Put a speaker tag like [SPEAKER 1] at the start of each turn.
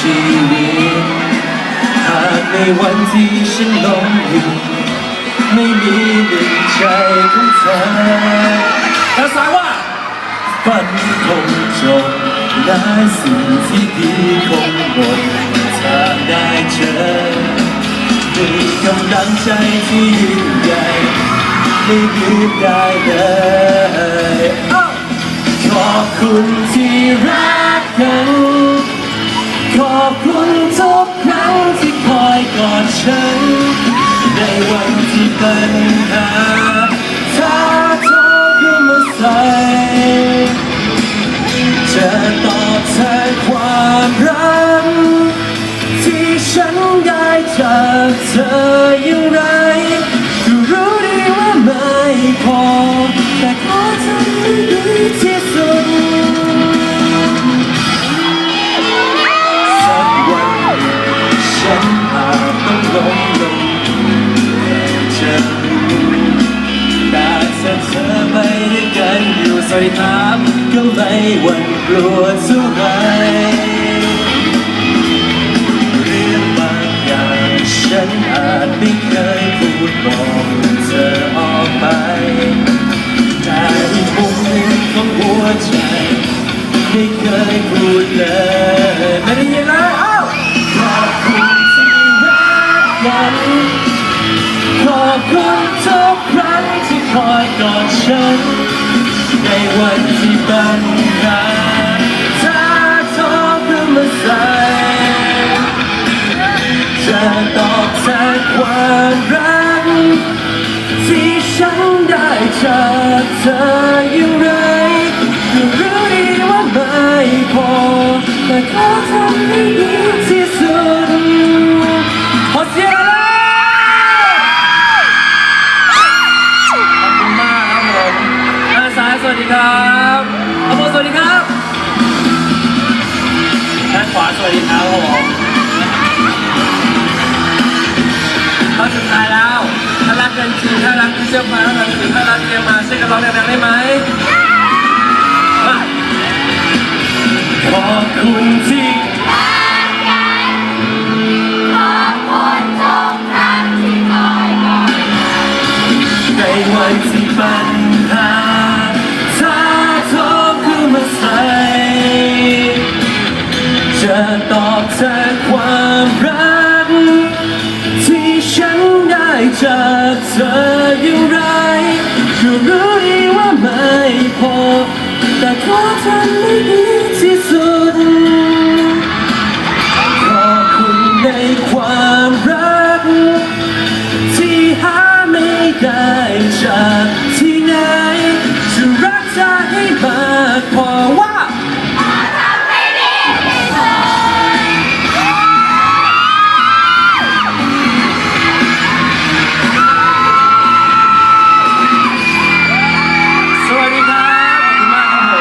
[SPEAKER 1] ชีวิต หากในวันที่ฉันล้มอยู่ไม่มีหนึ่งใจของเธอแต่สายว่าฝันคงจบได้สิ่งที่ดีคงหมดทางได้เจอมีกำลังใจที่ยิ่งใหญ่ไม่ยืดได้เลย ฉัน ในวันที่ปัญหาถ้าโทรขึ้นมาใส่จะตอบแทนความรัก ที่ฉันได้จากเธออย่างไรก็รู้ดีว่าไม่พอแต่ขอทำให้ดีที่ กลัวเท่าไรเรื่องบางอย่างฉันอาจไม่เคยพูดบอกเธอออกไป แต่อีกมุมหนึ่งของหัวใจไม่เคยพูดเลยไม่ได้ยินเลยอ้าวขอบคุณที่รักกันขอบคุณทุกครั้งที่คอยกอดฉันในวันที่ปัญหา ชาติเธออย่างไรก็รู้ดีว่าไม่พอแต่ขอทำให้ดีที่ เชื่อฟังถ้ารักจริงถ้ารักเตรียมมาช่วยกันร้องดังๆได้ไหมขอบคุณที่
[SPEAKER 2] ขอบคุณทุกครั้งที่คอยกอด
[SPEAKER 1] ในวันที่ปัญหาถ้าโทรขึ้นมาใส่จะตอบแทนความรัก จากเธออย่างไรก็รู้ดีว่าไม่พอ แต่ขอทำให้ดีที่สุด